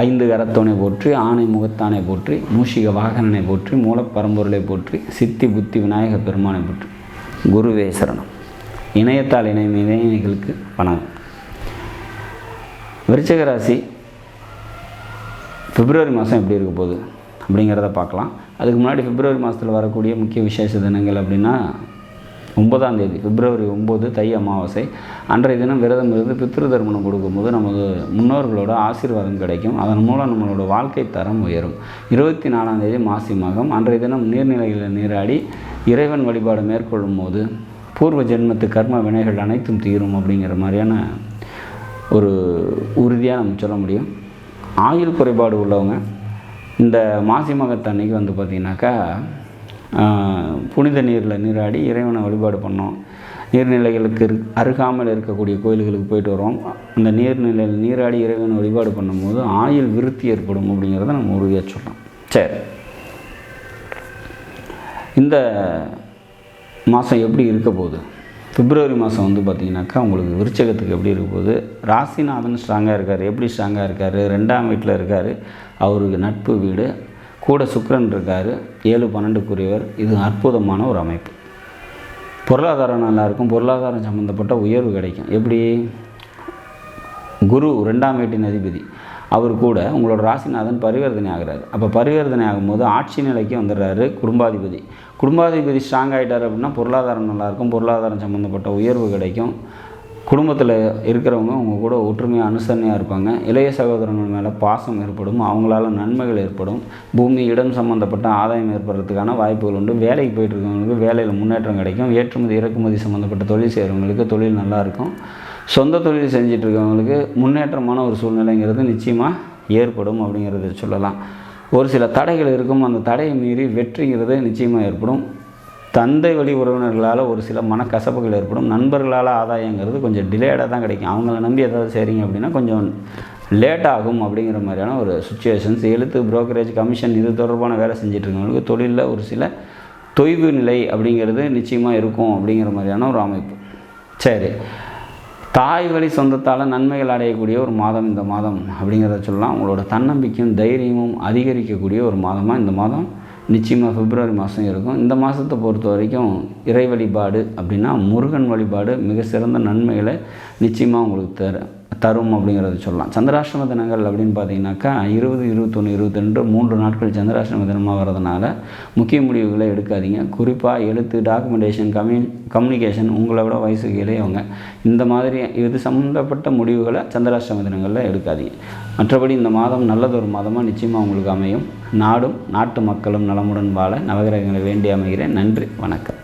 ஐந்து கரத்தோனை போற்றி ஆணை முகத்தானை போற்றி மூஷிக வாகனனை போற்றி மூலப்பரம்பொருளை போற்றி சித்தி புத்தி விநாயக பெருமானை போற்றி. குருவே சரணம். இணையத்தால் இணையம் இணையர்களுக்கு வணக்கம். விருச்சிக ராசி பிப்ரவரி மாதம் எப்படி இருக்க போகுது அப்படிங்கிறத பார்க்கலாம். அதுக்கு முன்னாடி பிப்ரவரி மாதத்தில் வரக்கூடிய முக்கிய விசேஷ தினங்கள் அப்படின்னா ஒன்பதாம் தேதி பிப்ரவரி ஒம்பது தை அமாவாசை. அன்றைய தினம் விரதம் இருந்து பித்ரு தர்மணம் கொடுக்கும்போது நமது முன்னோர்களோட ஆசீர்வாதம் கிடைக்கும். அதன் மூலம் நம்மளோட வாழ்க்கை தரம் உயரும். இருபத்தி நாலாம் தேதி மாசி மாகம். அன்றைய தினம் நீர்நிலைகளில் நீராடி இறைவன் வழிபாடு மேற்கொள்ளும் போது பூர்வ ஜென்மத்து கர்ம வினைகள் அனைத்தும் தீரும் அப்படிங்கிற மாதிரியான ஒரு உறுதியாக நம்ம சொல்ல முடியும். ஆயுள் குறைபாடு உள்ளவங்க இந்த மாசி மகத்தன்னைக்கு வந்து பார்த்திங்கனாக்கா புனித நீரில் நீராடி இறைவனை வழிபாடு பண்ணோம். நீர்நிலைகளுக்கு அருகாமல் இருக்கக்கூடிய கோயில்களுக்கு போயிட்டு வரோம் அந்த நீர்நிலையில் நீராடி இறைவனை வழிபாடு பண்ணும்போது ஆயுள் விருத்தி ஏற்படும் அப்படிங்கிறத நம்ம உறுதியாக சொல்லலாம் சரி. இந்த மாதம் எப்படி இருக்க போகுது? பிப்ரவரி மாதம் வந்து பார்த்திங்கனாக்கா உங்களுக்கு விருச்சகத்துக்கு எப்படி இருக்க போகுது? ராசிநாதன் ஸ்ட்ராங்காக இருக்கார். எப்படி ஸ்ட்ராங்காக இருக்கார்? ரெண்டாம் வீட்டில் இருக்கார். அவருக்கு நட்பு வீடு. கூட சுக்கரன் இருக்கார் ஏழு பன்னெண்டுக்குரியவர். இது அற்புதமான ஒரு அமைப்பு. பொருளாதாரம் நல்லா இருக்கும். பொருளாதாரம் சம்மந்தப்பட்ட உயர்வு கிடைக்கும். எப்படி? குரு ரெண்டாம் வீட்டின் அதிபதி. அவர் கூட உங்களோட ராசிநாதன் பரிவர்த்தனை ஆகிறாரு. அப்போ பரிவர்த்தனை ஆகும்போது ஆட்சி நிலைக்கு வந்துடுறாரு குடும்பாதிபதி. குடும்பாதிபதி ஸ்ட்ராங் ஆகிட்டார் அப்படின்னா பொருளாதாரம் நல்லாயிருக்கும் பொருளாதாரம் சம்மந்தப்பட்ட உயர்வு கிடைக்கும். குடும்பத்தில் இருக்கிறவங்க அவங்க கூட ஒற்றுமையாக அனுசரணையாக இருப்பாங்க. இளைய சகோதரங்கள் மேலே பாசம் ஏற்படும். அவங்களால நன்மைகள் ஏற்படும். பூமி இடம் சம்மந்தப்பட்ட ஆதாயம் ஏற்படுறதுக்கான வாய்ப்புகள் உண்டு. வேலைக்கு போயிட்டு இருக்கவங்களுக்கு வேலையில் முன்னேற்றம் கிடைக்கும். ஏற்றுமதி இறக்குமதி சம்மந்தப்பட்ட தொழில் செய்கிறவங்களுக்கு தொழில் நல்லாயிருக்கும் சொந்த தொழில் செஞ்சுட்டு இருக்கவங்களுக்கு முன்னேற்றமான ஒரு சூழ்நிலைங்கிறது நிச்சயமாக ஏற்படும் அப்படிங்கிறத சொல்லலாம். ஒரு சில தடைகள் இருக்கும். அந்த தடையை மீறி வெற்றிங்கிறது நிச்சயமாக ஏற்படும். தந்தை வழி உறவினர்களால் ஒரு சில மனக்கசப்புகள் ஏற்படும். நண்பர்களால் ஆதாயங்கிறது கொஞ்சம் டிலேடாக தான் கிடைக்கும். அவங்கள நம்பி ஏதாவது செய்கிறீங்க அப்படின்னா கொஞ்சம் லேட் ஆகும் அப்படிங்கிற மாதிரியான ஒரு சுச்சுவேஷன்ஸ் எழுத்து புரோக்கரேஜ் கமிஷன் இது தொடர்பான வேலை செஞ்சிட்ருக்கவங்களுக்கு தொழிலில் ஒரு சில தொய்வு நிலை அப்படிங்கிறது நிச்சயமாக இருக்கும் அப்படிங்கிற மாதிரியான ஒரு அமைப்பு. சரி. தாய் வழி சொந்தத்தால் நன்மைகள் அடையக்கூடிய ஒரு மாதம் இந்த மாதம் அப்படிங்கிறத சொல்லலாம். உங்களோட தன்னம்பிக்கையும் தைரியமும் அதிகரிக்கக்கூடிய ஒரு மாதமாக இந்த மாதம் நிச்சயமாக பிப்ரவரி மாதம் இருக்கும். இந்த மாதத்தை பொறுத்த வரைக்கும் இறை வழிபாடு அப்படின்னா முருகன் வழிபாடு மிக சிறந்த நன்மைகளை நிச்சயமாக உங்களுக்கு தர தரும் அப்படிங்கிறத சொல்லலாம். சந்திராஷ்டம தினங்கள் அப்படின்னு பார்த்தீங்கன்னாக்கா இருபது இருபத்தொன்று இருபத்திரெண்டு மூன்று நாட்கள் சந்திராஷ்டம தினமாக வரதுனால முக்கிய முடிவுகளை எடுக்காதீங்க. குறிப்பாக எழுத்து டாக்குமெண்டேஷன் கம்யூ கம்யூனிகேஷன் உங்களை விட வயசுக்கு இளையவங்க இந்த மாதிரி இது சம்மந்தப்பட்ட முடிவுகளை சந்திராஷ்டம தினங்களில் எடுக்காதீங்க. மற்றபடி இந்த மாதம் நல்லதொரு மாதமாக நிச்சயமாக உங்களுக்கு அமையும். நாடும் நாட்டு மக்களும் நலமுடன் வாழ நவகிரகங்களை வேண்டி அமைகிறேன். நன்றி வணக்கம்.